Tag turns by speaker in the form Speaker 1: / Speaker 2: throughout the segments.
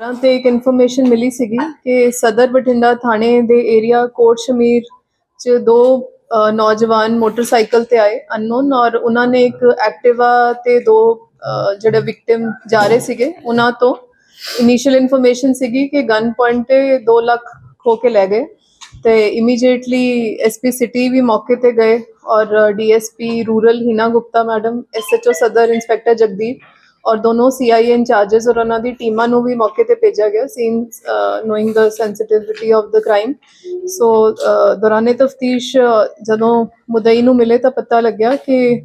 Speaker 1: ਤਾਂ ਤੇ ਇੱਕ ਇਨਫੋਰਮੇਸ਼ਨ ਮਿਲੀ ਸੀਗੀ ਕਿ ਸਦਰ ਬਠਿੰਡਾ ਥਾਣੇ ਦੇ ਏਰੀਆ ਕੋਟ ਸ਼ਮੀਰ ਚ ਦੋ ਅ, ਨੌਜਵਾਨ ਮੋਟਰਸਾਈਕਲ ਤੇ ਆਏ ਅਨਨੋਨ ਔਰ ਉਹਨਾਂ ਨੇ ਇੱਕ ਐਕਟਿਵਾ ਤੇ ਦੋ ਅ, ਜਿਹੜੇ ਵਿਕਟਿਮ ਜਾ ਰਹੇ ਸੀਗੇ ਉਹਨਾਂ ਤੋਂ ਇਨੀਸ਼ੀਅਲ ਇਨਫੋਰਮੇਸ਼ਨ ਸੀਗੀ ਕਿ ਗਨ ਪੁਆਇੰਟ ਤੇ 2 ਲੱਖ ਖੋ ਕੇ ਲੈ ਗਏ ਤੇ ਇਮੀਡੀਏਟਲੀ ਐਸਪੀ ਸਿਟੀ ਵੀ ਮੌਕੇ ਤੇ ਗਏ ਔਰ DSP rural Heena Gupta madam SHO ਸਦਰ ਇੰਸਪੈਕਟਰ ਜਗਦੀਪ ਔਰ ਦੋਨੋਂ ਸੀਆਈਏ ਇੰਚਾਰजेस ਔਰ ਉਹਨਾਂ ਦੀ ਟੀਮਾਂ ਨੂੰ ਵੀ ਮੌਕੇ ਤੇ ਭੇਜਿਆ ਗਿਆ scene knowing the sensitivity of the crime so ਦੌਰਾਨੇ ਤਫਤੀਸ਼ ਜਦੋਂ ਮੁਦਈ ਨੂੰ ਮਿਲੇ ਤਾਂ ਪਤਾ ਲੱਗਿਆ ਕਿ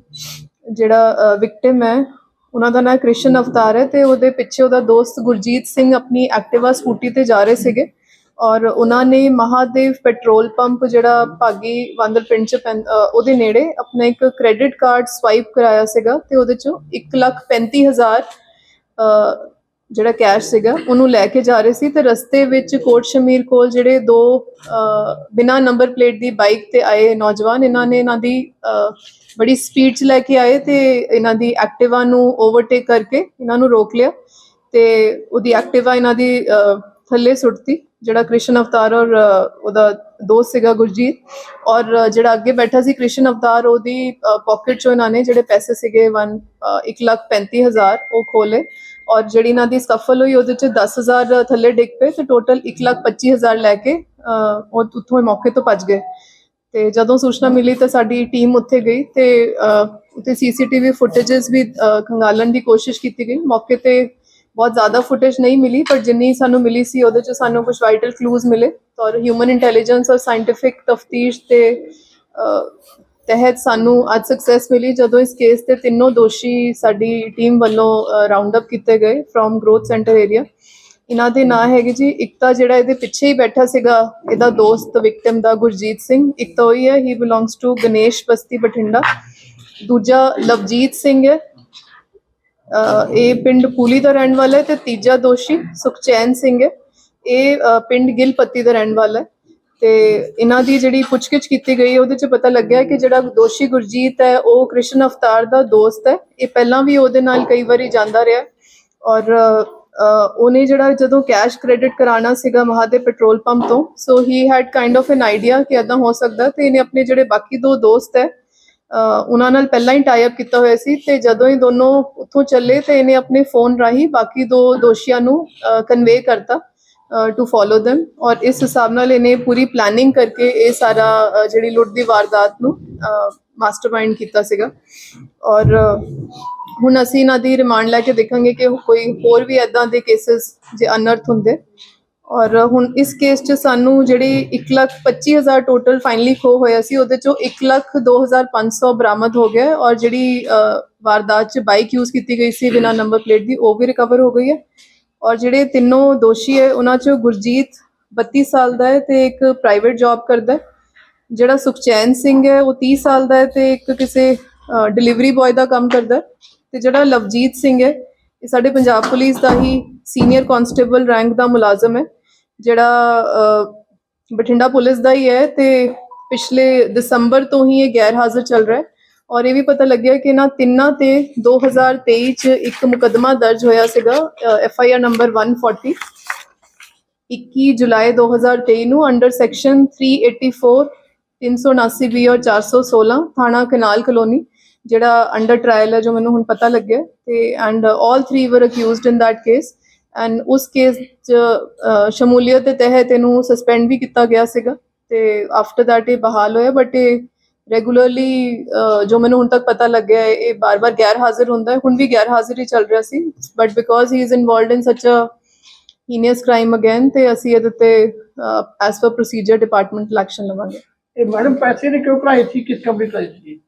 Speaker 1: ਜਿਹੜਾ ਵਿਕਟਿਮ ਹੈ, ਉਹਨਾਂ ਦਾ ਨਾਮ ਕ੍ਰਿਸ਼ਨ ਅਵਤਾਰ ਹੈ ਤੇ ਉਹਦੇ ਪਿੱਛੇ ਉਹਦਾ ਦੋਸਤ ਗੁਰਜੀਤ ਸਿੰਘ ਆਪਣੀ ਐਕਟਿਵਾ ਸਕੂਟੀ ਤੇ ਜਾ ਰਹੇ ਸੀਗੇ। ਔਰ ਉਹਨਾਂ ਨੇ ਮਹਾਦੇਵ ਪੈਟਰੋਲ ਪੰਪ ਜਿਹੜਾ ਭਾਗੀ ਵਾਂਦਰ ਪਿੰਡ ਚ ਪੈਂ- ਉਹਦੇ ਨੇੜੇ ਆਪਣਾ ਇੱਕ ਕ੍ਰੈਡਿਟ ਕਾਰਡ ਸਵਾਈਪ ਕਰਾਇਆ ਸੀਗਾ ਤੇ ਉਹਦੇ ਚੋਂ 135000 ਅ, ਜਿਹੜਾ ਕੈਸ਼ ਸੀਗਾ ਉਹਨੂੰ ਲੈ ਕੇ ਜਾ ਰਹੇ ਸੀ ਤੇ ਰਸਤੇ ਵਿੱਚ ਕੋਟ ਸ਼ਮੀਰ ਕੋਲ ਜਿਹੜੇ ਦੋ ਅ, ਬਿਨਾਂ ਨੰਬਰ ਪਲੇਟ ਦੀ ਬਾਈਕ ਤੇ ਆਏ ਨੌਜਵਾਨ ਇਹਨਾਂ ਨੇ ਇਹਨਾਂ ਦੀ ਬੜੀ ਸਪੀਡ 'ਚ ਲੈ ਕੇ ਆਏ ਤੇ ਇਹਨਾਂ ਦੀ ਐਕਟਿਵਾ ਨੂੰ ਓਵਰਟੇਕ ਕਰਕੇ ਇਹਨਾਂ ਨੂੰ ਰੋਕ ਲਿਆ ਤੇ ਉਹਦੀ ਐਕਟਿਵਾ ਇਹਨਾਂ ਦੀ ਥੱਲੇ ਸੁੱਟਤੀ ਜਿਹੜਾ ਕ੍ਰਿਸ਼ਨ ਅਵਤਾਰ ਔਰ ਉਹਦਾ ਦੋਸਤ ਸੀਗਾ ਗੁਰਜੀਤ ਔਰ ਜਿਹੜਾ ਅੱਗੇ ਬੈਠਾ ਸੀ ਕ੍ਰਿਸ਼ਨ ਅਵਤਾਰ ਉਹਦੀ ਪਾਕਟ ਚੋਂ ਇਹਨਾਂ ਨੇ ਜਿਹੜੇ ਪੈਸੇ ਸੀਗੇ 1 135000 ਉਹ ਖੋਲੇ ਔਰ ਜਿਹੜੀ ਇਹਨਾਂ ਦੀ ਸਫਲ ਹੋਈ ਉਹਦੇ ਚ 10000 ਥੱਲੇ ਡਿੱਗ ਪਏ ਤੇ ਟੋਟਲ 125000 ਲੈ ਕੇ ਉਹ ਉੱਥੋਂ ਮੌਕੇ ਤੋਂ ਭੱਜ ਗਏ। ਤੇ ਜਦੋਂ ਸੂਚਨਾ ਮਿਲੀ ਤਾਂ ਸਾਡੀ ਟੀਮ ਉੱਥੇ ਗਈ ਤੇ ਅ, ਉੱਥੇ ਸੀਸੀਟੀਵੀ ਫੁਟੇजेस ਵੀ ਅ, ਖੰਗਾਲਣ ਦੀ ਕੋਸ਼ਿਸ਼ ਕੀਤੀ ਗਈ। ਮੌਕੇ ਤੇ ਬਹੁਤ ਜ਼ਿਆਦਾ ਫੁਟੇਜ ਨਹੀਂ ਮਿਲੀ, ਪਰ ਜਿੰਨੀ ਸਾਨੂੰ ਮਿਲੀ ਸੀ, ਉਹਦੇ ਚ ਸਾਨੂੰ ਕੁਝ ਵਾਈਟਲ ਕਲੂਜ਼ ਮਿਲੇ। ਔਰ ਹਿਊਮਨ ਇੰਟੈਲੀਜੈਂਸ ਔਰ ਸਾਇੰਟਿਫਿਕ ਤਫਤੀਸ਼ ਤੇ ਤਹਿਤ ਸਾਨੂੰ ਅੱਜ ਸਕਸੈਸ ਮਿਲੀ, ਜਦੋਂ ਇਸ ਕੇਸ ਤੇ ਤਿੰਨੋਂ ਦੋਸ਼ੀ ਸਾਡੀ ਟੀਮ ਵੱਲੋਂ ਰਾਉਂਡ ਅਪ ਕੀਤੇ ਗਏ ਫਰੋਮ ਗਰੋਥ ਸੈਂਟਰ ਏਰੀਆ ਇਹਨਾਂ ਦੇ ਨਾਂ ਹੈਗੇ ਜੀ ਇੱਕ ਤਾਂ ਜਿਹੜਾ ਇਹਦੇ ਪਿੱਛੇ ਹੀ ਬੈਠਾ ਸੀਗਾ, ਇਹਦਾ ਦੋਸਤ ਵਿਕਟਮ ਦਾ ਗੁਰਜੀਤ ਸਿੰਘ। ਇੱਕ ਤਾਂ ਉਹੀ ਹੈ ਹੀ ਬਿਲੋਂਗਸ ਟੂ ਗਣੇਸ਼ ਬਸਤੀ ਬਠਿੰਡਾ। ਦੂਜਾ ਲਵਜੀਤ ਸਿੰਘ ਹੈ ਇਹ ਪਿੰਡ ਪੂਲੀ ਦਾ ਰਹਿਣ ਵਾਲਾ ਹੈ ਤੇ ਤੀਜਾ ਦੋਸ਼ੀ ਸੁਖਚੈਨ ਸਿੰਘ ਹੈ। ਇਹ ਅਹ ਪਿੰਡ ਗਿਲਪੱਤੀ ਦਾ ਰਹਿਣ ਵਾਲਾ ਹੈ ਤੇ ਇਹਨਾਂ ਦੀ ਜਿਹੜੀ ਪੁੱਛਗਿੱਛ ਕੀਤੀ ਗਈ ਹੈ, ਉਹਦੇ ਚ ਪਤਾ ਲੱਗਿਆ ਕਿ ਜਿਹੜਾ ਦੋਸ਼ੀ ਗੁਰਜੀਤ ਹੈ ਉਹ ਕ੍ਰਿਸ਼ਨ ਅਵਤਾਰ ਦਾ ਦੋਸਤ ਹੈ। ਇਹ ਪਹਿਲਾਂ ਵੀ ਉਹਦੇ ਨਾਲ ਕਈ ਵਾਰੀ ਜਾਂਦਾ ਰਿਹਾ। ਔਰ ਉਹਨੇ ਜਿਹੜਾ ਜਦੋਂ ਕੈਸ਼ ਕ੍ਰੈਡਿਟ ਕਰਾਉਣਾ ਸੀਗਾ ਮਹਾਦੇਵ ਪੈਟਰੋਲ ਪੰਪ ਤੋਂ so he had kind of an idea ਕਿ ਇਦਾਂ ਹੋ ਸਕਦਾ ਤੇ ਇਹਨੇ ਆਪਣੇ ਜਿਹੜੇ ਬਾਕੀ ਦੋ ਦੋਸਤ ਹੈ ਉਹਨਾਂ ਨਾਲ ਪਹਿਲਾਂ ਹੀ ਟਾਈ ਅਪ ਕੀਤਾ ਹੋਇਆ ਸੀ ਤੇ ਜਦੋਂ ਹੀ ਦੋਨੋਂ ਉੱਥੋਂ ਚੱਲੇ ਤੇ ਇਹਨੇ ਆਪਣੇ ਫੋਨ ਰਾਹੀਂ ਬਾਕੀ ਦੋ ਦੋਸ਼ੀਆਂ ਨੂੰ ਕਨਵੇ ਕਰਤਾ ਟੂ ਫੋਲੋ them ਔਰ ਇਸ ਹਿਸਾਬ ਨਾਲ ਇਹਨੇ ਪੂਰੀ ਪਲੈਨਿੰਗ ਕਰਕੇ ਇਹ ਸਾਰਾ ਜਿਹੜੀ ਲੁੱਟ ਦੀ ਵਾਰਦਾਤ ਨੂੰ ਮਾਸਟਰਮਾਈਂਡ ਕੀਤਾ ਸੀਗਾ। ਔਰ ਹੁਣ ਅਸੀਂ ਇਹਨਾਂ ਦੀ ਰਿਮਾਂਡ ਲੈ ਕੇ ਦੇਖਾਂਗੇ ਕਿ ਕੋਈ ਹੋਰ ਵੀ ਐਦਾਂ ਦੇ ਕੇसेस ਜੇ ਅਨਰਥ ਹੁੰਦੇ ਔਰ ਹੁਣ ਇਸ ਕੇਸ 'ਚ ਸਾਨੂੰ ਜਿਹੜੀ 125000 ਟੋਟਲ ਫਾਈਨਲੀ ਖੋ ਹੋਇਆ ਸੀ, ਉਹਦੇ ਚੋਂ 102500 ਬਰਾਮਦ ਹੋ ਗਿਆ ਔਰ ਜਿਹੜੀ ਵਾਰਦਾਤ 'ਚ ਬਾਈਕ ਯੂਜ਼ ਕੀਤੀ ਗਈ ਸੀ ਬਿਨਾ ਨੰਬਰ ਪਲੇਟ ਦੀ, ਉਹ ਵੀ ਰਿਕਵਰ ਹੋ ਗਈ ਹੈ। ਔਰ ਜਿਹੜੇ ਤਿੰਨੋਂ ਦੋਸ਼ੀ ਹੈ, ਉਹਨਾਂ 'ਚੋਂ ਗੁਰਜੀਤ 32 ਸਾਲ ਦਾ ਹੈ ਤੇ ਇੱਕ ਪ੍ਰਾਈਵੇਟ ਜੌਬ ਕਰਦਾ ਹੈ। ਜਿਹੜਾ ਸੁਖਚੈਨ ਸਿੰਘ ਹੈ, ਉਹ 30 ਸਾਲ ਦਾ ਹੈ ਤੇ ਇੱਕ ਕਿਸੇ ਡਿਲੀਵਰੀ ਬॉय ਦਾ ਕੰਮ ਕਰਦਾ ਹੈ। ਤੇ ਜਿਹੜਾ ਲਵਜੀਤ ਸਿੰਘ ਹੈ, ਇਹ ਸਾਡੇ ਪੰਜਾਬ ਪੁਲਿਸ ਦਾ ਹੀ ਸੀਨੀਅਰ ਕਾਂਸਟੇਬਲ ਰੈਂਕ ਦਾ ਮੁਲਾਜ਼ਮ ਹੈ। ਜਿਹੜਾ ਬਠਿੰਡਾ ਪੁਲਿਸ ਦਾ ਹੀ ਹੈ ਤੇ ਪਿਛਲੇ ਦਸੰਬਰ ਤੋਂ ਹੀ ਇਹ ਗੈਰ ਹਾਜ਼ਰ ਚੱਲ ਰਿਹਾ ਹੈ। ਔਰ ਇਹ ਵੀ ਪਤਾ ਲੱਗਿਆ ਕਿ ਇਹਨਾਂ ਤਿੰਨਾਂ ਤੇ 2023 ਚ ਇੱਕ ਮੁਕੱਦਮਾ ਦਰਜ ਹੋਇਆ ਸੀਗਾ ਐਫ ਆਈ ਆਰ ਨੰਬਰ 140 21 ਜੁਲਾਈ 2023 ਨੂੰ ਅੰਡਰ ਸੈਕਸ਼ਨ 384 379 ਬੀ ਔਰ 416 ਥਾਣਾ ਕਨਾਲ ਕਲੋਨੀ, ਜਿਹੜਾ ਅੰਡਰ ਟ੍ਰਾਇਲ ਹੈ ਜੋ ਮੈਨੂੰ ਹੁਣ ਪਤਾ ਲੱਗਿਆ, ਤੇ and all 3 were accused in that case and ਉਸ ਕੇਸ ਚ ਅ, ਸ਼ਮੂਲੀਅਤ ਦੇ ਤਹਿਤ ਇਹਨੂੰ ਸਸਪੈਂਡ ਵੀ ਕੀਤਾ ਗਿਆ ਸੀਗਾ ਤੇ ਆਫਟਰ that ਇਹ ਬਹਾਲ ਹੋਇਆ ਬਟ ਇਹ ਰੈਗੂਲਰਲੀ ਜੋ ਮੈਨੂੰ ਹੁਣ ਤੱਕ ਪਤਾ ਲੱਗਿਆ ਹੈ ਇਹ ਬਾਰ-ਬਾਰ ਗੈਰ ਹਾਜ਼ਰ ਹੁੰਦਾ ਹੈ। ਹੁਣ ਵੀ ਗੈਰ ਹਾਜ਼ਰ ਹੀ ਚੱਲ ਰਿਹਾ ਸੀ but because he is involved in such a heinous crime again ਤੇ ਅਸੀਂ ਇਹਦੇ ਤੇ as per procedure department action ਲਵਾਂਗੇ।
Speaker 2: ਇਹ ਮੈਡਮ ਪੈਸੇ ਨੇ ਕਿਉਂ ਕਢਾਏ ਸੀ? ਕਿਸ ਕੰਪਨੀ ਕਢਾਏ ਸੀ?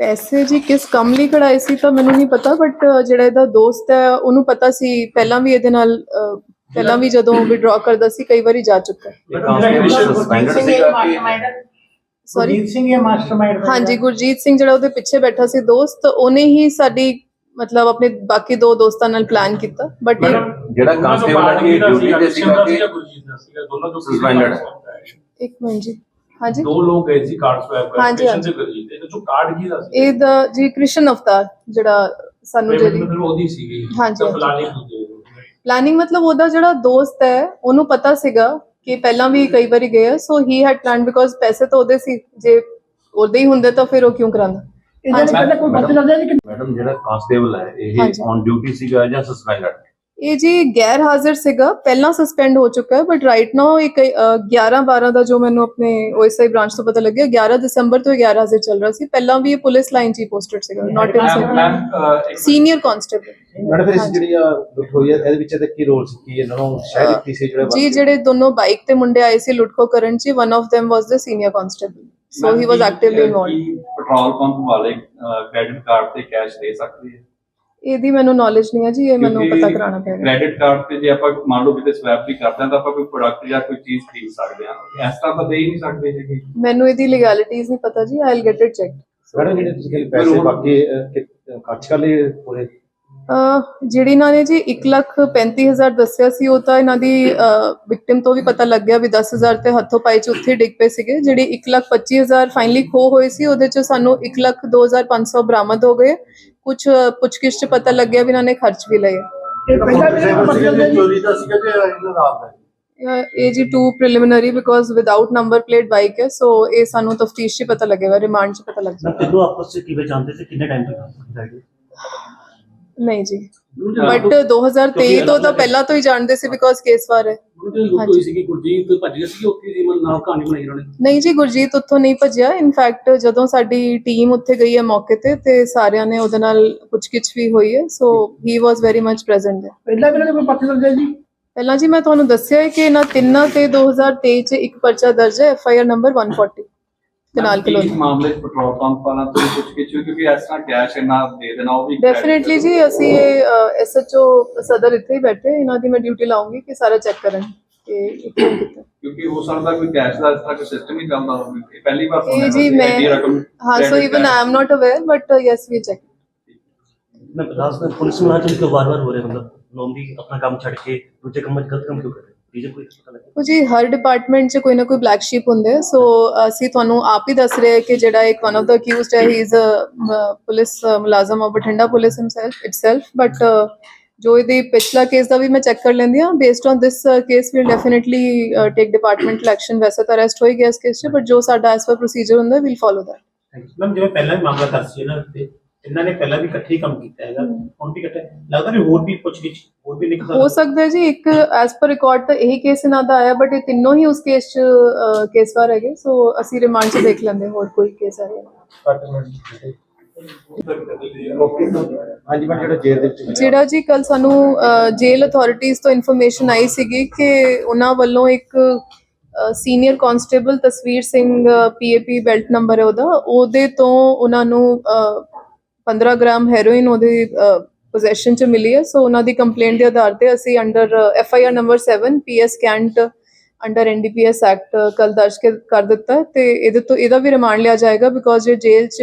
Speaker 1: ਪੈਸੇ ਜੀ ਕਿਸ ਕੰਮ ਲਈ ਕਢਾਏ ਸੀ ਤਾਂ ਮੈਨੂੰ ਨਹੀਂ ਪਤਾ ਬਟ ਜਿਹੜਾ ਇਹਦਾ ਦੋਸਤ ਹੈ ਉਹਨੂੰ ਪਤਾ ਸੀ ਪਹਿਲਾਂ ਵੀ ਇਹਦੇ ਨਾਲ ਅਹ, ਪਹਿਲਾਂ ਵੀ ਜਦੋਂ ਵਿਡਰਾ ਕਰਦਾ ਸੀ ਕਈ ਵਾਰੀ ਜਾ ਚੁੱਕਾ ਹੈ
Speaker 3: suspended ਸੀਗਾ ਕਿ-
Speaker 1: ਸੌਰੀ
Speaker 2: ਗੁਰਜੀਤ ਸਿੰਘ ਇਹ ਮਾਸਟਰਮਾਈਂਡ
Speaker 1: ਹਾਂਜੀ ਗੁਰਜੀਤ ਸਿੰਘ ਜਿਹੜਾ ਉਹਦੇ ਪਿੱਛੇ ਬੈਠਾ ਸੀ ਦੋਸਤ ਉਹਨੇ ਹੀ ਸਾਡੀ ਮਤਲਬ ਆਪਣੇ ਬਾਕੀ ਦੋ ਦੋਸਤਾਂ ਨਾਲ ਪਲਾਨ ਕੀਤਾ ਬਟ
Speaker 3: ਜਿਹੜਾ ਕਾਂਸਟੇਬਲ ਦੀ ਡਿਊਟੀ ਤੇ ਸੀਗਾ ਕਿ suspended
Speaker 1: ਇੱਕ ਮਿੰਟ ਜੀ ਹਾਂਜੀ।
Speaker 4: ਦੋ ਲੋਕ ਗਏ ਸੀ ਕਾਰਡ ਸਵੈਪ ਕਰਨ
Speaker 1: ਹਾਂਜੀ।
Speaker 4: ਤੇ ਗੁਰਜੀਤ। ਤੇ ਜੋ ਕਾਰਡ ਕੀ ਦਾ ਸੀ?
Speaker 1: ਇਹਦਾ ਜੀ ਕ੍ਰਿਸ਼ਨ ਅਵਤਾਰ ਜਿਹੜਾ ਸਾਨੂੰ
Speaker 4: Payment
Speaker 1: ਜਿਹੜੀ
Speaker 4: ਮਤਲਬ ਉਹਦੀ ਸੀਗੀ।
Speaker 1: ਹਾਂਜੀ,
Speaker 4: ਤਾਂ
Speaker 1: ਹਾਂਜੀ।
Speaker 4: ਫਲਾਣੇ ਦੂਜੇ
Speaker 1: ਪਲੈਨਿੰਗ ਮਤਲਬ ਉਹਦਾ ਜਿਹੜਾ ਦੋਸਤ ਹੈ ਉਹਨੂੰ ਪਤਾ ਸੀਗਾ ਕਿ ਪਹਿਲਾਂ ਵੀ ਕਈ ਵਾਰੀ ਗਏ so he had plan because ਪੈਸੇ ਤਾਂ ਉਹਦੇ ਸੀ ਜੇ ਉਹਦੇ ਹੀ ਹੁੰਦੇ ਤਾਂ ਫਿਰ ਉਹ ਕਿਉਂ ਕਰਾਂਦਾ
Speaker 2: ਇਹਨਾਂ ਨੇ ਪਹਿਲਾਂ ਕੋਈ ਪਤਾ ਲੱਗਿਆ ਜੀ ਕਿ
Speaker 5: ਮੈਡਮ ਜਿਹੜਾ ਕਾਂਸਟੇਬਲ ਹੈ ਇਹ
Speaker 1: ਹਾਂਜੀ।
Speaker 5: ਔਨ ਡਿਊਟੀ ਸੀਗਾ ਜਾਂ ਸਸਪੈਂਡਡ
Speaker 1: ਇਹ ਜੀ ਗੈਰ ਹਾਜ਼ਰ ਸੀਗਾ ਪਹਿਲਾਂ ਸਸਪੈਂਡ ਹੋ ਚੁੱਕਾ ਹੈ ਬਟ ਰਾਈਟ ਨਾਓ ਇੱਕ ਅ, 11 12 ਦਾ ਜੋ ਮੈਨੂੰ ਆਪਣੇ ਓਐਸਆਈ ਬ੍ਰਾਂਚ ਤੋਂ ਪਤਾ ਲੱਗਿਆ 11 ਦਸੰਬਰ ਤੋਂ 11 ਹਾਜ਼ਰ ਚੱਲ ਰਿਹਾ ਸੀ। ਪਹਿਲਾਂ ਵੀ ਇਹ ਪੁਲਿਸ ਲਾਈਨ 'ਚ ਹੀ ਪੋਸਟਡ ਸੀਗਾ not in senior constable
Speaker 6: madam ਫਿਰ ਇਸ। ਜਿਹੜੀ ਲੁੱਟ ਹੋਈ ਹੈ ਇਹਦੇ ਵਿੱਚ ਇਹਦਾ ਕੀ ਰੋਲ ਸੀ? ਕੀ ਇਹਨਾਂ ਨੂੰ ਸ਼ਹਿਰ ਦਿੱਤੀ ਸੀ ਜਿਹੜੇ
Speaker 1: ਜੀ ਜਿਹੜੇ ਦੋਨੋਂ ਬਾਈਕ ਤੇ ਮੁੰਡੇ ਆਏ ਸੀ ਲੁੱਟਖੋ ਕਰਨ ਚ one of them was the senior constable so he was actively involved
Speaker 7: petrol pump ਵਾਲੇ ਕ੍ਰੈਡਿਟ ਕਾਰਡ ਤੇ ਕੈਸ਼ ਦੇ ਸਕਦੇ ਆ
Speaker 1: ਇਹਦੀ ਮੈਨੂੰ ਨੌਲੇਜ ਨਹੀਂ ਹੈ ਜੀ ਇਹ ਮੈਨੂੰ ਪਤਾ ਕਰਾਉਣਾ ਪਏਗਾ।
Speaker 7: ਕ੍ਰੈਡਿਟ ਕਾਰਡ ਤੇ ਜੇ ਆਪਾਂ ਮੰਨ ਲਓ ਕਿਤੇ ਸਵੈਪ ਵੀ ਕਰਦੇ ਹਾਂ ਤਾਂ ਆਪਾਂ ਕੋਈ ਪ੍ਰੋਡਕਟ ਜਾਂ ਕੋਈ ਚੀਜ਼ ਖਰੀਦ ਸਕਦੇ ਹਾਂ। ਇਸ ਤਰ੍ਹਾਂ ਤਾਂ ਦੇ ਹੀ ਨਹੀਂ ਸਕਦੇ ਹੈਗੇ
Speaker 1: ਮੈਨੂੰ ਇਹਦੀ ਲੀਗੈਲਿਟੀਜ਼ ਨਹੀਂ ਪਤਾ ਜੀ I will get it check
Speaker 6: madam ਜਿਹੜੇ ਤੁਸੀਂ ਕਹਿੰਦੇ ਪੈਸੇ ਬਾਕੀ ਖਰਚ ਕਰ ਲਏ ਪੂਰੇ?
Speaker 1: ਜਿਹੜੀ ਇਹਨਾਂ ਨੇ ਜੀ 135000 ਦੱਸਿਆ ਸੀ ਉਹ ਤਾਂ ਇਹਨਾਂ ਦੀ ਵਿਕਟਿਮ ਤੋਂ ਵੀ ਪਤਾ ਲੱਗ ਗਿਆ ਵੀ 10000 ਤੇ ਹੱਥੋਂ ਪਾਈ ਚ ਉੱਥੇ ਡਿੱਗ ਪਏ ਸੀਗੇ। ਜਿਹੜੀ 125000 ਫਾਈਨਲੀ ਖੋ ਹੋਏ ਸੀ ਉਹਦੇ ਚ ਸਾਨੂੰ 102500 ਬਰਾਮਦ ਹੋ ਗਏ। ਕੁਝ ਪੁੱਛਗਿੱਛ ਚ ਪਤਾ ਲੱਗਿਆ ਵੀ ਇਹਨਾਂ ਨੇ ਖਰਚ ਵੀ ਲਏ।
Speaker 2: ਇਹ ਪਹਿਲਾਂ ਵੀ ਜੀ
Speaker 3: ਚੋਰੀ ਦਾ ਸੀਗਾ ਕਿ ਇਹਨਾਂ ਰਾਤ ਦਾ
Speaker 1: ਇਹ ਜੀ to preliminary because without number plate bike ਹੈ ਸੋ ਇਹ ਸਾਨੂੰ ਤਫਤੀਸ਼ 'ਚ ਪਤਾ ਲੱਗੇਗਾ ਰਿਮਾਂਡ 'ਚ ਪਤਾ ਲੱਗ
Speaker 8: ਮੈਂ
Speaker 1: ਜਾਏਗਾ
Speaker 8: ਤਿੰਨੋਂ ਆਪਸ ਵਿੱਚ ਕਿਵੇਂ ਜਾਣਦੇ ਸੀ ਕਿੰਨੇ ਟਾਈਮ ਤੱਕ ਜਾਏਗੇ
Speaker 1: ਨਹੀਂ ਜੀ। ਬਟ 2023 ਤੋਂ ਤਾਂ ਪਹਿਲਾਂ ਤੋਂ ਹੀ ਜਾਣਦੇ ਸੀ ਬਿਕੋਜ਼ ਕੇਸ ਵਾਰ ਹੈ।
Speaker 3: ਉਹਦੇ ਲੁੱਟ ਹੋਈ ਸੀਗੀ ਗੁਰਜੀਤ ਭੱਜ ਗਿਆ ਸੀ ਉੱਥੇ ਦੀ ਮਨ ਨਾਲ ਕਹਾਣੀ ਬਣਾਈ ਉਹਨਾਂ ਨੇ।
Speaker 1: ਨਹੀਂ ਜੀ ਗੁਰਜੀਤ ਉੱਥੋਂ ਨਹੀਂ ਭੱਜਿਆ। ਇਨਫੈਕਟ ਜਦੋਂ ਸਾਡੀ ਟੀਮ ਉੱਥੇ ਗਈ ਹੈ ਮੌਕੇ ਤੇ ਤੇ ਸਾਰਿਆਂ ਨੇ ਉਹਦੇ ਨਾਲ ਪੁੱਛਗਿੱਛ ਵੀ ਹੋਈ ਹੈ। So he was very much present there
Speaker 2: ਪਹਿਲਾਂ ਵੀ ਨੇ ਕੋਈ ਪਤਾ ਲੱਗਿਆ ਜੀ?
Speaker 1: ਪਹਿਲਾਂ ਜੀ ਮੈਂ ਤੁਹਾਨੂੰ ਦੱਸਿਆ ਹੈ ਕਿ ਇਹਨਾਂ ਤਿੰਨਾਂ ਤੇ 2023 ਚ ਇੱਕ ਪਰਚਾ ਦਰਜ ਹੈ F I R number 140 canal colony
Speaker 7: ਮਾਮਲੇ ਚ ਪੈਟਰੋਲ ਪੰਪ ਵਾਲਾ ਤੋਂ ਕੁਝ ਕਿਛੂ ਕਿਉਂਕਿ ਇਸ ਤਰ੍ਹਾਂ ਕੈਸ਼ ਇਹਨਾਂ ਦੇ ਦੇਣਾ ਉਹ ਵੀ
Speaker 1: ਡੈਫੀਨਿਟਲੀ ਜੀ ਅਸੀਂ ਐਸਐਚਓ ਸਦਰ ਇੱਥੇ ਹੀ ਬੈਠੇ ਇਹਨਾਂ ਦੀ ਮੈਂ ਡਿਊਟੀ ਲਾਉਂਗੀ ਕਿ ਸਾਰਾ ਚੈੱਕ ਕਰਨ ਕਿ
Speaker 7: ਕਿਉਂਕਿ ਹੋ ਸਕਦਾ ਕੋਈ ਕੈਸ਼ ਦਾ ਇਸ ਤਰ੍ਹਾਂ ਦਾ ਸਿਸਟਮ ਹੀ ਚੱਲਦਾ ਹੋਵੇ ਇਹ ਪਹਿਲੀ ਵਾਰ ਸੁਣਿਆ
Speaker 1: ਜੀ ਮੈਂ ਹਾਂ so even I am not aware but yes we check
Speaker 8: ਮੈਂ ਬਦਾਸ ਮੈਂ ਪੁਲਿਸ ਮੁਲਾਜ਼ਮ ਕਿਉਂ ਵਾਰ-ਵਾਰ ਹੋ ਰਹੇ ਮਤਲਬ ਨੋਮਦੀ ਆਪਣਾ ਕੰਮ ਛੱਡ ਕੇ ਦੂਜੇ ਕੰਮ ਚ ਗਲਤ ਕੰਮ ਕਿਉਂ ਕਰ ਰਹੇ ਰੀਜ਼ਨ ਕੋਈ ਪਤਾ ਲੱਗਿਆ
Speaker 1: ਉਹ ਜੀ ਹਰ ਡਿਪਾਰਟਮੈਂਟ 'ਚ ਕੋਈ ਨਾ ਕੋਈ ਬਲੈਕ ਸ਼ੀਪ ਹੁੰਦੇ ਸੋ ਅਸੀਂ ਤੁਹਾਨੂੰ ਆਪ ਹੀ ਦੱਸ ਰਹੇ ਕਿ ਜਿਹੜਾ ਇੱਕ ਵਨ ਆਫ ਦਾ ਅਕਿਊਜ਼ਡ ਹੈ ਹੀ ਇਜ਼ ਅ ਪੁਲਿਸ ਮੁਲਾਜ਼ਮ ਆ Bathinda police himself itself but ਜੋ ਇਹਦੇ ਪਿਛਲਾ ਕੇਸ ਦਾ ਵੀ ਮੈਂ ਚੈੱਕ ਕਰ ਲੈਂਦੀ ਆ based on this case we definitely take departmental action ਵੈਸੇ ਤਾਂ ਅਰੈਸਟ ਹੋਈ ਗਿਆ ਇਸ ਕੇਸ 'ਚ ਬਟ ਜੋ ਸਾਡਾ ਐਸ ਪਰ ਪ੍ਰੋਸੀਜਰ ਹੁੰਦਾ we'll follow that thank you
Speaker 9: ma'am ਜਿਵੇਂ ਪਹਿਲਾਂ ਵੀ ਮਾਮਲਾ ਦਰਜ ਸੀ ਇਹਨਾਂ ਉੱਤੇ ਇਹਨਾਂ ਨੇ ਪਹਿਲਾਂ ਵੀ ਇਕੱਠੇ ਹੀ ਕੰਮ ਕੀਤਾ ਹੈਗਾ। ਹੁਣ ਵੀ ਇਕੱਠੇ ਲੱਗਦਾ ਵੀ ਹੋਰ ਵੀ ਪੁੱਛ ਗਿੱਛ ਹੋਰ ਵੀ ਨਿਕਲ
Speaker 1: ਹੋ ਸਕਦਾ ਹੈ ਜੀ ਇੱਕ ਐਸ ਪਰ ਰਿਕਾਰਡ ਤਾਂ ਇਹੀ ਕੇਸ ਇਹਨਾਂ ਦਾ ਆਇਆ ਬਟ ਇਹ ਤਿੰਨੋਂ ਹੀ ਉਸ ਕੇਸ 'ਚ ਕੇਸਵਾਰ ਹੈਗੇ ਸੋ ਅਸੀਂ ਰਿਮਾਂਡ 'ਚ ਦੇਖ ਲੈਂਦੇ ਹੋਰ ਕੋਈ ਕੇਸ
Speaker 6: ਹਾਂਜੀ ਮੈਂ ਜਿਹੜਾ ਜੇਲ੍ਹ ਦੇ ਵਿੱਚ ਮਿਲਿਆ।
Speaker 1: ਜਿਹੜਾ ਜੀ ਕੱਲ ਸਾਨੂੰ ਜੇਲ ਅਥਾਰਟੀਜ਼ ਤੋਂ ਇਨਫੋਰਮੇਸ਼ਨ ਆਈ ਸੀਗੀ ਕਿ ਉਹਨਾਂ ਵੱਲੋਂ ਇੱਕ ਸੀਨੀਅਰ ਕਾਂਸਟੇਬਲ ਤਸਵੀਰ ਸਿੰਘ ਪੀਏਪੀ ਬੈਲਟ ਨੰਬਰ ਹੈ ਉਹਦਾ। ਉਹਦੇ ਤੋਂ ਉਹਨਾਂ ਨੂੰ ਅ, 15 ਗ੍ਰਾਮ ਹੈਰੋਇਨ ਉਹਦੇ ਪੋਜੈਸ਼ਨ ਚ ਮਿਲੀ ਹੈ। ਸੋ ਉਹਨਾਂ ਦੀ ਕੰਪਲੇਂਟ ਦੇ ਆਧਾਰ ਤੇ ਅਸੀਂ under F I R number 7 PS cantt under NDPS act ਕੱਲ ਦਰਜ ਕਰ ਦਿੱਤਾ ਤੇ ਇਹਦੇ ਤੋਂ ਇਹਦਾ ਵੀ ਰਿਮਾਂਡ ਲਿਆ ਜਾਏਗਾ ਬਿਕੋਜ਼ ਇਹ ਜੇਲ੍ਹ ਚ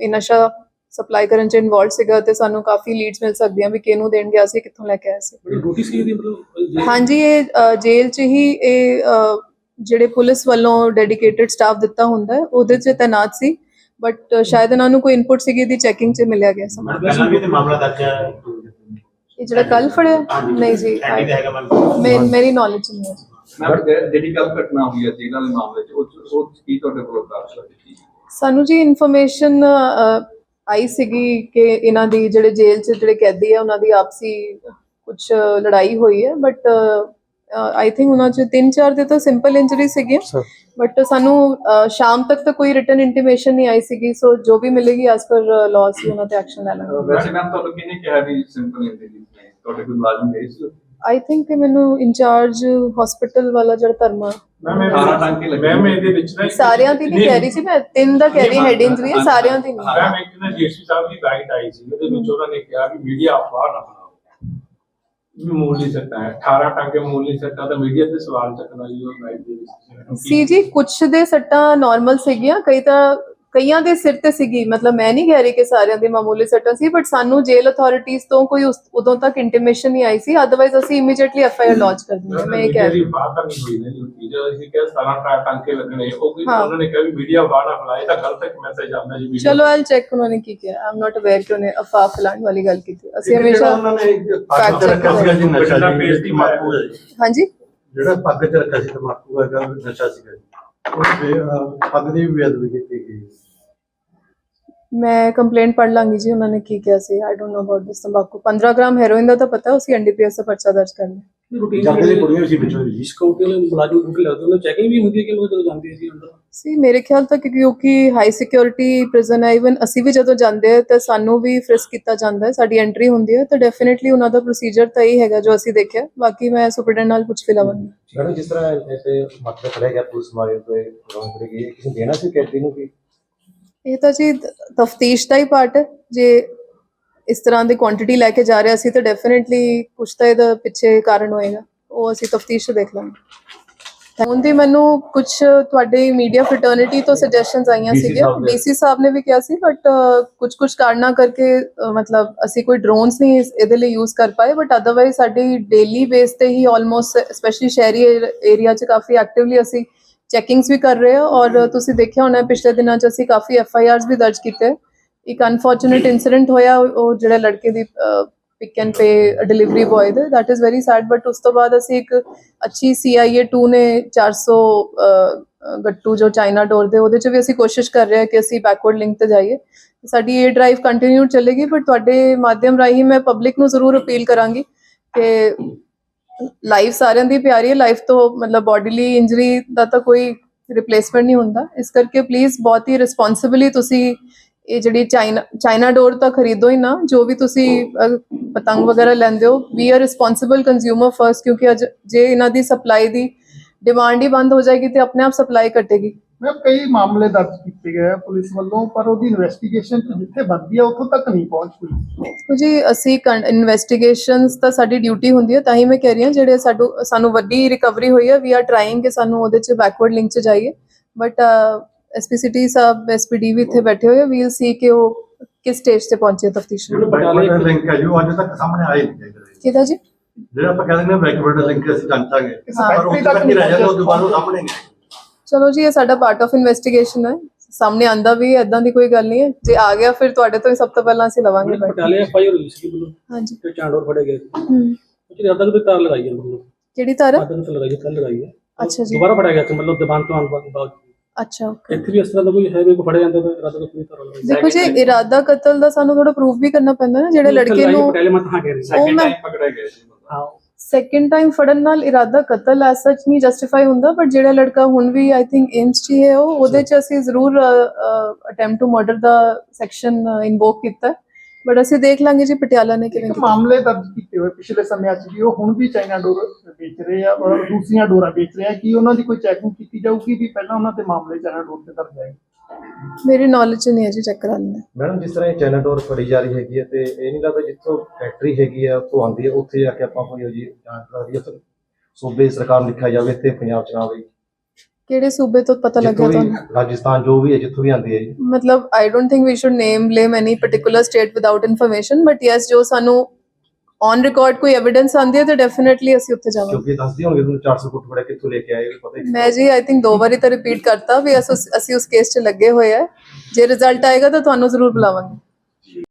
Speaker 1: ਇਹ ਨਸ਼ਾ ਸਪਲਾਈ ਕਰਨ ਚ ਇਨਵੋਲਡ ਸੀਗਾ ਤੇ ਸਾਨੂੰ ਕਾਫੀ ਲੀਡਸ ਮਿਲ ਸਕਦੀਆਂ ਵੀ ਕਿਹਨੂੰ ਦੇਣ ਗਿਆ ਸੀ ਕਿੱਥੋਂ ਲੈ ਕੇ ਆਇਆ ਸੀ।
Speaker 3: ਬੜੀ ਡਿਊਟੀ ਸੀ ਇਹਦੀ ਮਤਲਬ ਜੇ-
Speaker 1: ਹਾਂਜੀ ਇਹ ਜੇਲ੍ਹ 'ਚ ਹੀ ਇਹ ਜਿਹੜੇ ਪੁਲਿਸ ਵੱਲੋਂ ਡੈਡੀਕੇਟਿਡ ਸਟਾਫ ਦਿੱਤਾ ਹੁੰਦਾ ਉਹਦੇ 'ਚ ਤੈਨਾਤ ਸੀ। ਬਟ ਸ਼ਾਇਦ ਇਹਨਾਂ ਨੂੰ ਕੋਈ ਇਨਪੁਟ ਸੀਗੀ ਦੀ ਚੈਕਿੰਗ 'ਚ ਮਿਲਿਆ ਗਿਆ ਸਮਾਂ
Speaker 9: ਪਹਿਲਾਂ ਵੀ ਤੇ ਮਾਮਲਾ ਦਰਜ ਹੈ
Speaker 1: ਇਹ ਜਿਹੜਾ ਕੱਲ ਫੜਿਆ ਨਹੀਂ ਜੀ ਮੇ- ਮੇਰੀ ਨੌਲੇਜ ਨਹੀਂ ਹੈ
Speaker 7: ਮੈਂ ਜਿਹੜੀ ਕੱਲ ਘਟਨਾ ਹੋਈ ਹੈ ਜਿਹਨਾਂ ਦੇ ਮਾਮਲੇ 'ਚ ਉਹ 'ਚ- ਉਹ 'ਚ ਕੀ ਤੁਹਾਡੇ ਕੋਲ ਕਾਰਜ ਲੱਗੀ
Speaker 1: ਸਾਨੂੰ ਜੀ ਇਨਫੋਰਮੇਸ਼ਨ ਆਈ ਸੀਗੀ ਕਿ ਇਹਨਾਂ ਦੀ ਜਿਹੜੇ ਜੇਲ੍ਹ 'ਚ ਜਿਹੜੇ ਕੈਦੀ ਆ ਉਹਨਾਂ ਦੀ ਆਪਸੀ ਕੁਝ ਲੜਾਈ ਹੋਈ ਹੈ ਬਟ ਆਈ ਥਿੰਕ ਉਹਨਾਂ 'ਚ ਤਿੰਨ ਚਾਰ ਦੇ ਤਾਂ ਸਿੰਪਲ ਇੰਜਰੀ ਸੀਗੀਆਂ। ਬਟ ਸਾਨੂੰ ਸ਼ਾਮ ਤੱਕ ਤਾਂ ਕੋਈ ਰਿਟਨ ਇੰਟੀਮੇਸ਼ਨ ਨਹੀਂ ਆਈ ਸੀਗੀ। ਸੋ ਜੋ ਵੀ ਮਿਲੇਗੀ ਐਸ ਪਰ ਲਾਅ ਸੀ ਉਹਨਾਂ ਤੇ ਐਕਸ਼ਨ ਲੈ ਲਾਂਗੇ।
Speaker 7: ਵੈਸੇ ਮੈਂ ਤੁਹਾਨੂੰ ਕਿਹਨੇ ਕਿਹਾ ਵੀ ਸਿੰਪਲ ਇੰਟਰਵਿਊ ਨੇ ਤੁਹਾਡੇ ਕੋਲ ਮੁਲਾਜ਼ਮ ਗਏ ਸੀ?
Speaker 1: ਆਈ ਥਿੰਕ ਕਿ ਮੈਨੂੰ ਇੰਚਾਰਜ ਹਸਪੀਟਲ ਵਾਲਾ ਜਿਹੜਾ ਧਰਮਾ।
Speaker 3: ਮੈਂ ਮੈਂ
Speaker 7: 18 ਟਾਂਕੇ ਲੱਗੇ
Speaker 3: ਮੈਂ ਮੈਂ ਇਹਦੇ ਵਿੱਚ ਨਾ
Speaker 1: ਸਾਰਿਆਂ ਦੀ ਨਹੀਂ ਕਹਿ ਰਹੀ ਸੀ ਮੈਂ। ਤਿੰਨ ਦਾ ਕਹਿ ਰਹੀ ਹੈਡ ਇੰਜਰੀ ਹੈ ਸਾਰਿਆਂ ਦੀ ਨਹੀਂ
Speaker 3: ਮੈਂ ਇੱਕ ਨਾ ਜੇਸੀ ਸਾਹਿਬ ਦੀ ਬਾਈਟ ਆਈ ਸੀ। ਉਹਦੇ ਵਿੱਚ ਉਹਨਾਂ ਨੇ ਕਿਹਾ ਵੀ ਮੀਡੀਆ ਅਫਵਾਹ ਨਾ ਬਣਾਓ। ਵੀ ਮੂਲੀ ਸੱਟਾ ਹੈ। 18 ਟਾਂਕੇ ਮੂਲੀ ਸੱਟਾ ਤਾਂ ਮੀਡੀਆ ਤੇ ਸਵਾਲ ਚੱਕਣਾ ਜੀ ਉਹ ਲਾਈਵ ਦੇ ਵਿੱਚ।
Speaker 1: ਸੀ ਜੀ, ਕੁਛ ਦੇ ਸੱਟਾਂ ਨਾਰਮਲ ਸੀਗੀਆਂ, ਕਈ ਤਾਂ ਕਈਆਂ ਦੇ ਸਿਰ ਤੇ ਸੀਗੀ। ਮਤਲਬ ਮੈਂ ਨਹੀਂ ਕਹਿ ਰਹੀ ਕਿ ਸਾਰਿਆਂ ਦੇ ਮਾਮੂਲੀ ਸੱਟਾਂ ਸੀ ਬਟ ਸਾਨੂੰ ਜੇਲ ਅਥਾਰਟੀਆਂ ਤੋਂ ਕੋਈ ਉਸ- ਉਦੋਂ ਤੱਕ ਇੰਟੀਮੇਸ਼ਨ ਨਹੀਂ ਆਈ ਸੀ। ਅਦਰਵਾਈਜ਼ ਅਸੀਂ immediately F I R launch ਕਰ ਦਿੰਦੇ ਮੈਂ ਇਹ ਕਹਿ ਰਹੀ
Speaker 3: ਬਾਤ ਤਾਂ ਨਹੀਂ ਹੋਈ ਨਾ ਜੀ ਅਸੀਂ ਕਿਹਾ 17 ਟਾ ਟਾਂਕੇ ਲੱਗਣੇ ਉਹ ਕੋਈ। ਉਹਨਾਂ ਨੇ ਕਿਹਾ ਵੀ ਮੀਡੀਆ ਨਾ ਫਲਾਏ ਤਾਂ ਗਲਤ ਇੱਕ ਮੈਸੇਜ ਆਉਂਦਾ ਜੀ
Speaker 1: ਚਲੋ ਆਈ ਚੈੱਕ ਉਹਨਾਂ ਨੇ ਕੀ ਕਿਹਾ। ਆਮ ਨਾਟ ਅਵੇਅਰ ਕਿ ਉਹਨੇ ਅਫਵਾਹ ਫੈਲਾਉਣ ਵਾਲੀ ਗੱਲ ਕੀਤੀ। ਅਸੀਂ ਹਮੇਸ਼ਾ
Speaker 6: ਉਹਨਾਂ ਨੇ ਤੇ
Speaker 1: check
Speaker 6: ਰੱਖਿਆ ਸੀਗਾ ਜੀ ਨਸ਼ਾ ਜੀ
Speaker 3: ਬੇਇੱਜ਼ਤੀ
Speaker 6: ਤਮਾਕੂ ਹੈ ਜੀ।
Speaker 1: ਹਾਂਜੀ?
Speaker 6: ਜਿਹੜਾ ਪੱਗ ਤੇ ਰੱਖਿਆ ਸੀ ਤਮਾਕੂ ਹੈਗਾ ਨਸ਼ਾ ਸੀਗਾ ਜੀ। ਉਹ ਬੇ- ਅਹ ਪੱਗ ਦੀ ਵੀ ਬੇਅਦਬੀ ਕੀਤੀ ਗਈ।
Speaker 1: ਮੈਂ ਕੰਪਲੇਂਟ ਪੜ ਲਾਂਗੀ ਜੀ ਉਹਨਾਂ ਨੇ ਕੀ ਕਿਹਾ ਸੀ? I don't know about this ਤੰਬਾਕੂ। 15 ਗ੍ਰਾਮ ਹੈਰੋਇਨ ਦਾ ਤਾਂ ਪਤਾ ਉਸੇ ਐਨਡੀਪੀਐਸ ਦਾ ਪਰਚਾ ਦਰਜ ਕਰ ਲਿਆ।
Speaker 6: ਜਾਂਦੇ ਕੁੜੀਆਂ ਵੀ ਸੀ ਵਿੱਚੋਂ ਜੀ
Speaker 9: ਸਕਾਊਟ ਵਾਲੇ ਮੁਲਾਜ਼ਮ ਡਿਊਟੀ ਲੱਗਦੇ ਉਹਨਾਂ ਚੈਕਿੰਗ ਵੀ ਹੁੰਦੀ ਹੈ ਕਿ ਲੋਕ ਜਦੋਂ ਜਾਂਦੇ ਸੀ ਅੰਦਰ?
Speaker 1: ਸੀ ਮੇਰੇ ਖਿਆਲ ਤੱਕ ਕਿਉਂਕਿ ਹਾਈ ਸਿਕਿਉਰਿਟੀ ਪ੍ਰਿਜ਼ਨ ਹੈ ਇਵਨ ਅਸੀਂ ਵੀ ਜਦੋਂ ਜਾਂਦੇ ਆ ਤਾਂ ਸਾਨੂੰ ਵੀ ਫ੍ਰਿਸਕ ਕੀਤਾ ਜਾਂਦਾ ਹੈ ਸਾਡੀ ਐਂਟਰੀ ਹੁੰਦੀ ਹੈ ਤਾਂ ਡੈਫੀਨਿਟਲੀ ਉਹਨਾਂ ਦਾ ਪ੍ਰੋਸੀਜਰ ਤਾਂ ਇਹ ਹੈਗਾ ਜੋ ਅਸੀਂ ਦੇਖਿਆ। ਬਾਕੀ ਮੈਂ ਸੁਪਰਡੈਂਟ ਨਾਲ ਪੁੱਛ ਕੇ ਲਵਾਂਗੀ।
Speaker 6: ਮੈਡਮ ਜਿਸ ਤਰ੍ਹਾਂ ਐਸੇ ਮਤਲਬ ਫੜਿਆ ਗਿਆ ਪੁਲਿਸ ਮਾਰੇ ਤੇ ਫੜੀ ਗਈ ਕਿਸੇ ਦੇਣਾ ਸੀ ਕੈਦੀ ਨੂੰ ਕਿ
Speaker 1: ਇਹ ਤਾਂ ਜੀ ਤਫਤੀਸ਼ ਦਾ ਹੀ ਪਾਰਟ ਹੈ। ਜੇ ਇਸ ਤਰ੍ਹਾਂ ਦੀ ਕੁਆਂਟੀਟੀ ਲੈ ਕੇ ਜਾ ਰਿਹਾ ਸੀ ਤਾਂ ਡੈਫੀਨਿਟਲੀ ਕੁਛ ਤਾਂ ਇਹਦਾ ਪਿੱਛੇ ਕਾਰਨ ਹੋਏਗਾ। ਉਹ ਅਸੀਂ ਤਫਤੀਸ਼ ਦੇਖ ਲਾਂਗੇ। ਹੁਣ ਦੀ ਮੈਨੂੰ ਕੁਝ ਤੁਹਾਡੇ ਮੀਡੀਆ ਫਰਟਰਨਿਟੀ ਤੋਂ ਸੁਜੈਸ਼ਨਸ ਆਈਆਂ ਸੀਗੀਆਂ।
Speaker 6: ਸਾਹਿਬ ਨੇ।
Speaker 1: ਡੀਸੀ ਸਾਹਿਬ ਨੇ ਵੀ ਕਿਹਾ ਸੀ ਬਟ ਕੁਝ ਕੁਝ ਕਾਰਨਾਂ ਕਰਕੇ ਮਤਲਬ ਅਸੀਂ ਕੋਈ ਡਰੋਨਸ ਨਹੀਂ ਇਹਦੇ ਲਈ ਯੂਜ਼ ਕਰ ਪਾਏ ਬਟ ਅਦਰਵਾਈਜ਼ ਸਾਡੀ ਡੇਲੀ ਬੇਸ ਤੇ ਹੀ ਆਲਮੋਸਟ ਸਪੈਸ਼ਲੀ ਸ਼ਹਿਰੀ ਏਰੀਆ 'ਚ ਕਾਫੀ ਐਕਟਿਵਲੀ ਅਸੀਂ ਚੈਕਿੰਗਸ ਵੀ ਕਰ ਰਹੇ ਆ ਔਰ ਤੁਸੀਂ ਦੇਖਿਆ ਹੋਣਾ ਪਿਛਲੇ ਦਿਨਾਂ 'ਚ ਅਸੀਂ ਕਾਫੀ ਐਫ ਆਈ ਆਰਸ ਵੀ ਦਰਜ ਕੀਤੇ। ਇੱਕ ਅਨਫੋਰਚੂਨੇਟ ਇਨਸੀਡੈਂਟ ਹੋਇਆ ਉਹ ਜਿਹੜਾ ਲੜਕੇ ਦੀ pick and pay delivery boy ਦੇ that is very sad but ਉਸ ਤੋਂ ਬਾਅਦ ਅਸੀਂ ਇੱਕ ਅੱਛੀ CIA 2 ਨੇ 400 ਅ, ਗੱਟੂ ਜੋ ਚਾਈਨਾ ਡੋਰ ਦੇ ਉਹਦੇ 'ਚ ਵੀ ਅਸੀਂ ਕੋਸ਼ਿਸ਼ ਕਰ ਰਹੇ ਹਾਂ ਕਿ ਅਸੀਂ ਬੈਕਵਰਡ ਲਿੰਕ ਤੇ ਜਾਈਏ। ਸਾਡੀ ਇਹ ਡਰਾਈਵ ਕੰਟੀਨਿਊ ਚੱਲੇਗੀ ਬਟ ਤੁਹਾਡੇ ਮਾਧਿਅਮ ਰਾਹੀਂ ਮੈਂ ਪਬਲਿਕ ਨੂੰ ਜ਼ਰੂਰ ਅਪੀਲ ਕਰਾਂਗੀ ਕਿ ਲਾਈਫ ਸਾਰਿਆਂ ਦੀ ਪਿਆਰੀ ਹੈ ਲਾਈਫ ਤੋਂ ਮਤਲਬ ਬੋਡੀਲੀ ਇੰਜਰੀ ਦਾ ਤਾਂ ਕੋਈ ਰਿਪਲੇਸਮੈਂਟ ਨਹੀਂ ਹੁੰਦਾ। ਇਸ ਕਰਕੇ ਪਲੀਜ਼ ਬਹੁਤ ਹੀ ਰਿਸਪੌਂਸਿਬਲੀ ਤੁਸੀਂ ਇਹ ਜਿਹੜੀ ਚਾਈਨਾ ਚਾਈਨਾ ਡੋਰ ਤਾਂ ਖਰੀਦੋ ਹੀ ਨਾ, ਜੋ ਵੀ ਤੁਸੀਂ ਪਤੰਗ ਵਗੈਰਾ ਲੈਂਦੇ ਹੋ we are responsible consumer first ਕਿਉਂਕਿ ਅੱਜ ਜੇ ਇਹਨਾਂ ਦੀ ਸਪਲਾਈ ਦੀ ਡਿਮਾਂਡ ਹੀ ਬੰਦ ਹੋ ਜਾਏਗੀ ਤੇ ਆਪਣੇ ਆਪ ਸਪਲਾਈ ਘਟੇਗੀ
Speaker 2: ਮੈਂ ਕਈ ਮਾਮਲੇ ਦਰਜ ਕੀਤੇ ਗਏ ਆ ਪੁਲਿਸ ਵੱਲੋਂ ਪਰ ਉਹਦੀ ਇਨਵੈਸਟੀਗੇਸ਼ਨ ਜਿੱਥੇ ਬਣਦੀ ਆ ਉੱਥੋਂ ਤੱਕ ਨਹੀਂ ਪਹੁੰਚ
Speaker 1: ਦੇਖੋ ਜੀ ਅਸੀਂ ਇਨਵੈਸਟੀਗੇਸ਼ਨਸ ਤਾਂ ਸਾਡੀ ਡਿਊਟੀ ਹੁੰਦੀ ਹੈ ਤਾਂ ਹੀ ਮੈਂ ਕਹਿ ਰਹੀ ਹਾਂ ਜਿਹੜੇ ਸਾਡੂ ਸਾਨੂੰ ਵੱਡੀ ਰਿਕਵਰੀ ਹੋਈ ਹੈ ਵੀ ਆਰ ਟਰਾਈਂਗ ਕਿ ਸਾਨੂੰ ਉਹਦੇ ਚ ਬੈਕਵਰਡ ਲਿੰਕ ਚ ਜਾਈਏ ਬਟ ਐਸਪੀਸੀਟੀ ਸਾਹਿਬ ਐਸਪੀਡੀ ਵੀ ਇੱਥੇ ਬੈਠੇ ਹੋਏ ਵੀਲ ਸੀ ਕਿ ਉਹ ਕਿਸ ਸਟੇਜ ਤੇ ਪਹੁੰਚੇ ਤਫਤੀਸ਼
Speaker 6: ਜਿਹੜਾ ਬੈਕਵਰਡ ਲਿੰਕ ਹੈ ਜੋ ਅੱਜ ਤੱਕ ਸਾਹਮਣੇ ਹੀ ਨਹੀਂ।
Speaker 1: ਕਿਹਦਾ ਜੀ
Speaker 6: ਜਿਹੜਾ ਆਪਾਂ ਕਹਿੰਦੇ ਨੇ ਬੈਕਵਰਡ ਲਿੰਕ ਅਸੀਂ ਜਾਂਚਾਂਗੇ
Speaker 1: ਹਾਂ।
Speaker 6: ਪਰ ਉਹ ਤੱਕ ਨਹੀਂ ਰਹਿ ਜਾਂਦਾ ਉਹ ਦੁਬਾਰਾ ਸਾਹਮਣੇ ਨਹੀਂ।
Speaker 1: ਚਲੋ ਜੀ ਇਹ ਸਾਡਾ ਪਾਰਟ ਆਫ ਇਨਵੈਸਟੀਗੇਸ਼ਨ ਹੈ। ਸਾਹਮਣੇ ਆਂਦਾ ਵੀ ਐਦਾਂ ਦੀ ਕੋਈ ਗੱਲ ਨਹੀਂ ਹੈ। ਜੇ ਆ ਗਿਆ ਫਿਰ ਤੁਹਾਡੇ ਤੋਂ ਹੀ ਸਭ ਤੋਂ ਪਹਿਲਾਂ ਅਸੀਂ ਲਵਾਂਗੇ ਬੈਠ
Speaker 9: ਪਟਿਆਲੇ ਐਫ ਆਈ ਆਰ ਹੋਈ ਸੀ ਬੋਲੋ
Speaker 1: ਹਾਂਜੀ।
Speaker 9: ਤੇ ਚਾਂਡੋਰ ਫੜੇ ਗਏ।
Speaker 1: ਹੂੰ।
Speaker 9: ਚ ਅੱਧਾ ਕੁ ਤਾਰ ਲਗਾਈ ਜਾਂਦੇ ਬੋਲੋ
Speaker 1: ਕਿਹੜੀ ਤਾਰ? ਹੈ?
Speaker 9: ਅੱਧਾ ਕੁ ਲਗਾਈ ਕੱਲ ਲਗਾਈ ਹੈ।
Speaker 1: ਅੱਛਾ ਜੀ।
Speaker 9: ਦੁਬਾਰਾ ਫੜਿਆ ਗਿਆ ਸੀ ਮਤਲਬ ਜ਼ਬਾਨ ਤੋਂ ਆਉਣ ਬਾਅਦ ਬਾਅਦ।
Speaker 1: ਅੱਛਾ ਓਕੇ।
Speaker 9: ਇੱਥੇ ਵੀ ਇਸ ਤਰ੍ਹਾਂ ਦਾ ਕੋਈ ਹੈ ਵੀ ਕੋਈ ਫੜਿਆ ਜਾਂਦਾ ਤਾਂ ਰਾਤ ਨੂੰ ਕੋਈ ਤਾਰ ਲਗਾਈ।
Speaker 1: ਦੇਖੋ ਜੀ ਇਰਾਦਾ ਕਤਲ ਦਾ ਸਾਨੂੰ ਥੋੜਾ ਪ੍ਰੂਫ ਵੀ ਕਰਨਾ ਪੈਂਦਾ ਨਾ ਜਿਹੜੇ ਲੜਕੇ ਨੂੰ
Speaker 9: ਪਟਿਆਲੇ ਮਤ ਹਾਂ ਕਹਿ ਰਹੀ ਸੀ।
Speaker 7: ਸੈਕਿੰਡ ਟਾਈਮ ਪਕੜਿਆ ਗਿਆ ਸੀ।
Speaker 9: ਹਾਂ।
Speaker 1: ਸੈਕਿੰਡ ਟਾਈਮ ਫੜਨ ਨਾਲ ਇਰਾਦਾ ਕਤਲ ਐਸ ਸੱਚ ਨਹੀਂ ਜਸਟੀਫਾਈ ਹੁੰਦਾ ਬਟ ਜਿਹੜਾ ਲੜਕਾ ਹੁਣ ਵੀ ਆਈ ਥਿੰਕ ਏਮਸ 'ਚ ਹੀ ਉਹ ਉਹਦੇ 'ਚ ਅਸੀਂ ਜ਼ਰੂਰ ਅਟੈਂਪਟ ਟੂ ਮਰਡਰ ਦਾ ਸੈਕਸ਼ਨ ਇਨਵੋਕ ਕੀਤਾ। ਬਟ ਅਸੀਂ ਦੇਖ ਲਾਂਗੇ ਜੀ ਪਟਿਆਲਾ ਨੇ ਕਿਵੇਂ
Speaker 2: ਮਾਮਲੇ ਦਰਜ ਕੀਤੇ ਹੋਏ ਪਿਛਲੇ ਸਮਿਆਂ 'ਚ ਵੀ ਉਹ ਹੁਣ ਵੀ ਚਾਈਨਾ ਡੋਰ ਵੇਚ ਰਹੇ ਆ ਔਰ ਦੂਸਰੀਆਂ ਡੋਰਾਂ ਵੇਚ ਰਹੇ ਆ। ਕੀ ਉਹਨਾਂ ਦੀ ਕੋਈ ਚੈਕਿੰਗ ਕੀਤੀ ਜਾਊਗੀ ਵੀ ਪਹਿਲਾਂ ਉਹਨਾਂ ਤੇ ਮਾਮਲੇ ਚਾਈਨਾ ਡੋਰ ਤੇ ਦਰਜ ਆਏ?
Speaker 1: ਮੇਰੀ ਨੌਲੇਜ 'ਚ ਨਹੀਂ ਹੈ ਜੀ ਚੈੱਕ ਕਰਾ
Speaker 6: ਮੈਡਮ ਜਿਸ ਤਰ੍ਹਾਂ ਇਹ ਚਾਈਨਾ ਡੋਰ ਫੜੀ ਜਾ ਰਹੀ ਹੈਗੀ ਹੈ ਤੇ ਇਹ ਨਹੀਂ ਲੱਗਦਾ ਜਿੱਥੋਂ ਫੈਕਟਰੀ ਹੈਗੀ ਆ ਉੱਥੋਂ ਆਉਂਦੀ ਹੈ ਉੱਥੇ ਜਾ ਕੇ ਆਪਾਂ ਕੋਈ ਜੀ ਜਾਂਚ ਕਰਾ ਰਹੀ ਹੈ ਸੂਬੇ ਸਰਕਾਰ ਨੂੰ ਲਿਖਿਆ ਜਾਵੇ ਇੱਥੇ ਪੰਜਾਬ ਚ ਨਾ ਆਵੇ
Speaker 1: ਕਿਹੜੇ ਸੂਬੇ ਤੋਂ ਪਤਾ ਲੱਗਿਆ
Speaker 6: ਜਿੱਥੋਂ ਵੀ
Speaker 1: ਤੁਹਾਨੂੰ?
Speaker 6: ਰਾਜਸਥਾਨ ਜੋ ਵੀ ਹੈ ਜਿੱਥੋਂ ਵੀ ਆਉਂਦੀ ਹੈ ਜੀ।
Speaker 1: ਮਤਲਬ I don't think we should name blame any particular state without information but yes ਜੋ ਸਾਨੂੰ ਔਨ ਰਿਕਾਰਡ ਕੋਈ ਐਵੀਡੈਂਸ ਆਂਦੀ ਹੈ ਤਾਂ ਡੈਫੀਨਿਟਲੀ ਅਸੀਂ ਉੱਥੇ ਜਾਵਾਂਗੇ।
Speaker 6: ਕਿਉਂਕਿ ਦੱਸਦੀ ਹੋਣਗੇ ਤੁਹਾਨੂੰ 400 ਫੁੱਟ ਬੜਾ ਕਿੱਥੋਂ ਲੈ ਕੇ ਆਏ ਇਹ ਪਤਾ ਹੀ ਨਹੀਂ
Speaker 1: ਮੈਂ ਜੀ ਆਈ ਥਿੰਕ ਦੋ ਵਾਰੀ ਤਾਂ ਰਿਪੀਟ ਕਰਤਾ ਵੀ ਅਸੀਂ ਅਸੀਂ ਉਸ ਕੇਸ 'ਚ ਲੱਗੇ ਹੋਏ ਆ। ਜੇ ਰਿਜ਼ਲਟ ਆਏਗਾ ਤਾਂ ਤੁਹਾਨੂੰ ਜ਼ਰੂਰ ਬੁਲਾਵਾਂਗੇ।